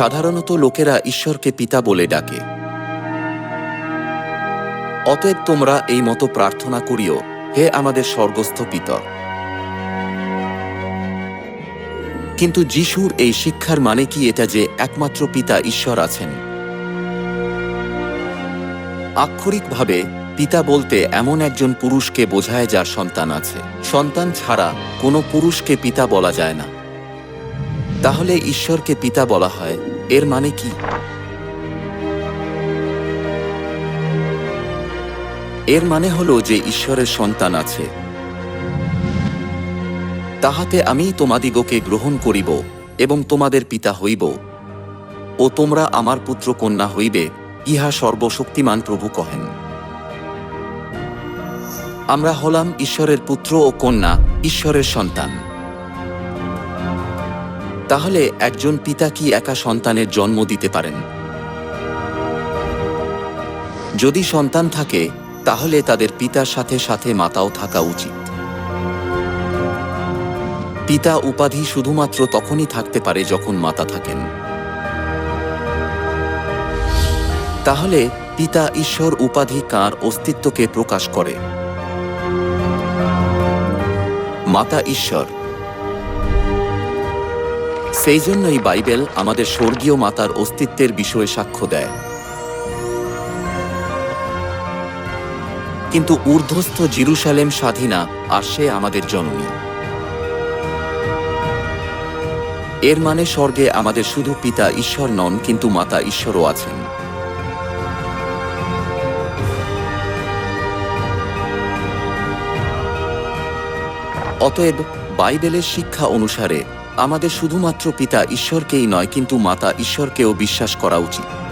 সাধারণত লোকেরা ঈশ্বরকে পিতা বলে ডাকে। অতএব তোমরা এই মতো প্রার্থনা করিও, হে আমাদের স্বর্গস্থ পিতর কিন্তু যিশুর এই শিক্ষার মানে কি এটা যে একমাত্র পিতা ঈশ্বর আছেন? আক্ষরিকভাবে, পিতা বলতে এমন একজন পুরুষকে বোঝায় যার সন্তান আছে। সন্তান ছাড়া কোনো পুরুষকে পিতা বলা যায় না। তাহলে ঈশ্বরকে পিতা বলা হয় এর মানে কি? এর মানে হলো যে ঈশ্বরের সন্তান আছে। তাহাতে আমি তোমাদিগকে গ্রহণ করিব এবং তোমাদের পিতা হইব। ও তোমরা আমার পুত্র কন্যা হইবে, ইহা সর্বশক্তিমান প্রভু কহেন। আমরা হলাম ঈশ্বরের পুত্র ও কন্যা, ঈশ্বরের সন্তান। তাহলে একজন পিতা কি একা সন্তানের জন্ম দিতে পারেন? যদি সন্তান থাকে, তাহলে তাদের পিতার সাথে সাথে মাতাও থাকা উচিত। পিতা উপাধি শুধুমাত্র তখনই থাকতে পারে যখন মাতা থাকেন। তাহলে পিতা ঈশ্বর উপাধি কার অস্তিত্বকে প্রকাশ করে? মাতা ঈশ্বর। সেই জন্যই বাইবেল আমাদের স্বর্গীয় মাতার অস্তিত্বের বিষয়ে সাক্ষ্য দেয়। কিন্তু ঊর্ধ্বস্থ জিরুসালেম স্বাধীনা আর সে আমাদের জননী। এর মানে স্বর্গে আমাদের শুধু পিতা ঈশ্বর নন, কিন্তু মাতা ঈশ্বরও আছেন। অতএব বাইবেলের শিক্ষা অনুসারে আমাদের শুধুমাত্র পিতা ঈশ্বরকেই নয় কিন্তু মাতা ঈশ্বরকেও বিশ্বাস করা উচিত।